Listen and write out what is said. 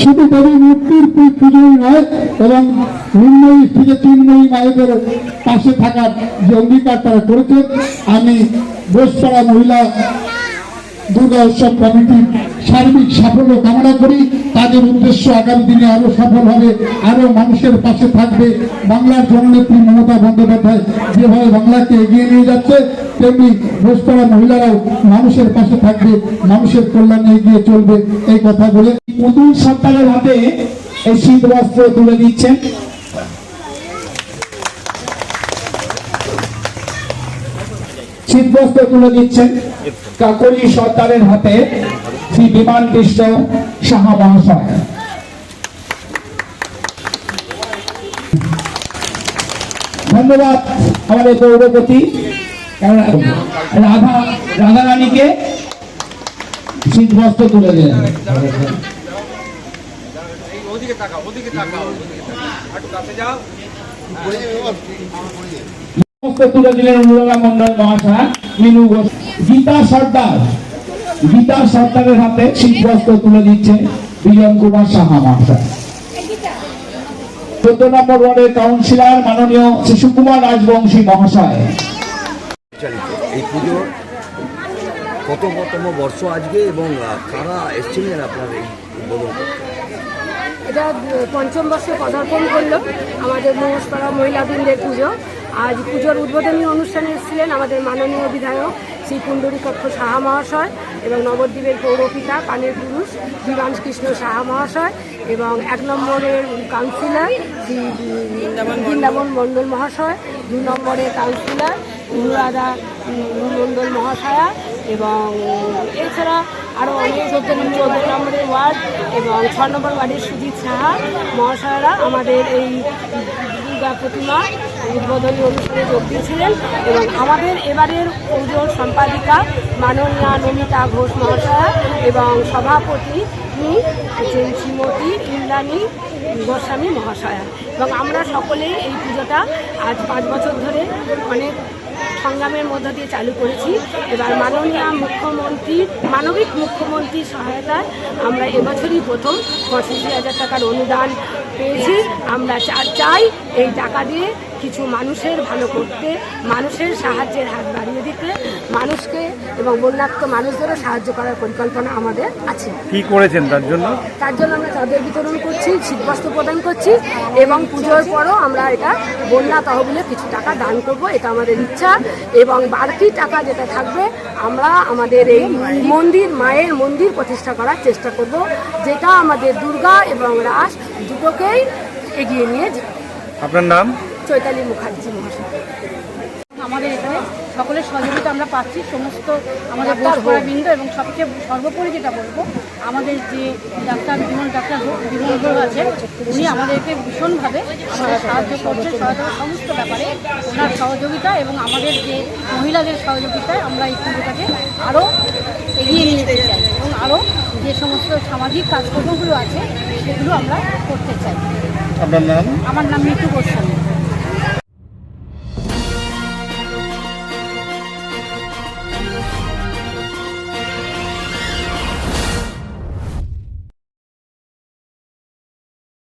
শুধু দেবী মূর্তির পুজোই নয় এবং নিম্নয়ী থেকে তিনময়ী মায়েদের পাশে থাকার যে অঙ্গীকার তারা করেছেন, আমি বোসপাড়া মহিলা দুর্গা উৎসব কমিটির সার্বিক সাফল্য কামনা করি। তাদের উদ্দেশ্য আগামী দিনে আরও সফল হবে, আরও মানুষের পাশে থাকবে। বাংলার জননেত্রী মমতা বন্দ্যোপাধ্যায় যেভাবে বাংলাকে এগিয়ে নিয়ে যাচ্ছে, তেমনি ভোজপাড়া মহিলারাও মানুষের পাশে থাকবে, মানুষের কল্যাণে এগিয়ে চলবে, এই কথা বলে নতুন সরকারের হাতে এই শীত বস্ত্র তুলে দিচ্ছেন। শীত বস্ত্র তুলে দিচ্ছেন। কাকলি সরকারের হাতে শ্রী বিমান কৃষ্ণ সাহা মহাশয়। ধন্যবাদ আমাদের গৌরবতী রাধা রাধা রানীকে শীত বস্ত্র তুলে দিলেন। ওদিকে তাকাও ওদিকে তাকাও একটু কাছে যাও তুলে দিলেন অনুরাধা মন্ডল মহাশয় মিনু গীতা সর্দার গীতা সর্দারের হাতে শীতবস্ত্র তুলে দিচ্ছে বিজন কুমার সাহা মহাশয়। চোদ্দ নম্বর ওয়ার্ডের কাউন্সিলর মাননীয় শিশুকুমার রাজবংশী মহাশয়। এই পুজোর কততম বর্ষ আজকে এবং কারা এসেছিলেন আপনার এই উদ্বোধন এটা পঞ্চম বর্ষে পদার্পণ করল আমাদের মহেশপাড়া মহিলাবৃন্দের পুজো। আজ পুজোর উদ্বোধনী অনুষ্ঠানে এসেছিলেন আমাদের মাননীয় বিধায়ক শ্রী কুণ্ডরীকক্ষ সাহা মহাশয় এবং নবদ্বীপের পৌরপিতা পানের পুরুষ বিমান কৃষ্ণ সাহা মহাশয় এবং এক নম্বরের কাউন্সিলর শ্রী বৃন্দাবন মণ্ডল মহাশয় দুই নম্বরের কাউন্সিলর অনুরাধা মণ্ডল মহাশয়া এবং এছাড়া আরও অনেক চোদ্দ নম্বরের ওয়ার্ড এবং ছ নম্বর ওয়ার্ডের সুজিত সাহা মহাশয়রা আমাদের এই দুর্গা প্রতিমা উদ্বোধনী অনুষ্ঠানে যোগ দিয়েছিলেন এবং আমাদের এবারের পুজোর সম্পাদিকা মাননীয়া নমিতা ঘোষ মহাশয়া এবং সভাপতি শ্রীমতী ইন্দ্রাণী গোস্বামী মহাশয়া। এবং আমরা সকলেই এই পুজোটা আজ পাঁচ বছর ধরে অনেক সংগ্রামের মধ্য দিয়ে চালু করেছি। এবার মাননীয় মুখ্যমন্ত্রী, মানবিক মুখ্যমন্ত্রীর সহায়তায় আমরা এবছরই প্রথম পঁচাশি হাজার টাকার অনুদান পেয়েছি। আমরা চাই এই টাকা দিয়ে কিছু মানুষের ভালো করতে মানুষের সাহায্যের হাত বাড়িয়ে দিতে মানুষকে এবং বন্যাক্ত মানুষদেরও সাহায্য করার পরিকল্পনা আমাদের আছে। কি করেছেন তার জন্য? তার জন্য আমরা চাঁদের বিতরণ করছি শীতবস্ত্র প্রদান করছি এবং পুজোর পরও আমরা এটা বন্যা তহবিলে কিছু টাকা দান করব এটা আমাদের ইচ্ছা এবং বাড়তি টাকা যেটা থাকবে আমরা আমাদের এই মন্দির মায়ের মন্দির প্রতিষ্ঠা করার চেষ্টা করব যেটা আমাদের দুর্গা এবং রাস দুটোকেই এগিয়ে নিয়ে যাবে। আপনার নাম? চৈতালি মুখার্জি মহাশয়। আমাদের এখানে সকলের সহযোগিতা আমরা পাচ্ছি সমস্ত আমাদের ডাক্তার বৃন্দ এবং সবচেয়ে সর্বোপরি যেটা বলব আমাদের যে ডাক্তার বিমল ডাক্তার বিমল হোক আছে উনি আমাদেরকে ভীষণভাবে আমাদের সাহায্য করছে সহায়তা সমস্ত ব্যাপারে ওনার সহযোগিতা এবং আমাদের যে মহিলাদের সহযোগিতায় আমরা এই পুজোটাকে আরও এগিয়ে নিয়ে যেতে চাই এবং আরও যে সমস্ত সামাজিক কাজকর্মগুলো আছে সেগুলো আমরা করতে চাই। আমার নাম মিটু গোস্বামী।